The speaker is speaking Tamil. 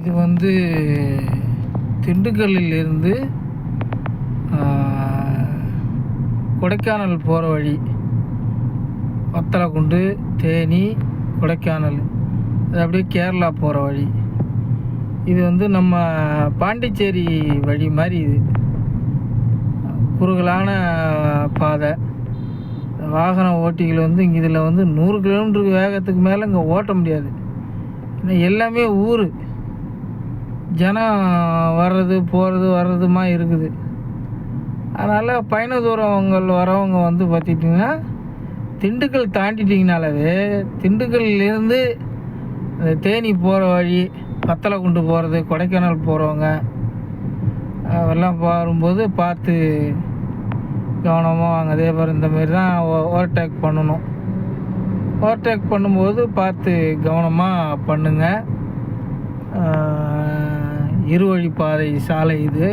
இது வந்து திண்டுக்கல்லில் இருந்து கொடைக்கானல் போகிற வழி. வத்தலக்குண்டு தேனி கொடைக்கானல். அது அப்படியே கேரளா போகிற வழி. இது வந்து நம்ம பாண்டிச்சேரி வழி மாதிரி இது. குறுகலான பாதை. வாகன ஓட்டிகள் வந்து இங்கே இதில் வந்து நூறு கிலோமீட்டருக்கு வேகத்துக்கு மேலே இங்கே ஓட்ட முடியாது. ஏன்னா எல்லாமே ஊர். ஜனம் வர்றது போகிறது வர்றதுமா இருக்குது. அதனால் பயண தூரங்கள் வரவங்க வந்து பார்த்துக்கிட்டிங்கன்னா திண்டுக்கல் தாண்டிட்டிங்கனாலவே திண்டுக்கல்லேருந்து இந்த தேனி போகிற வழி வத்தலக்குண்டு போகிறது கொடைக்கானல் போகிறவங்க அதெல்லாம் வரும்போது பார்த்து கவனமாக வாங்க. அதே மாதிரி இந்தமாரி தான் ஓவர்டேக் பண்ணணும். ஓவர்டேக் பண்ணும்போது பார்த்து கவனமாக பண்ணுங்கள் இருவழி பாதை சாலை இது.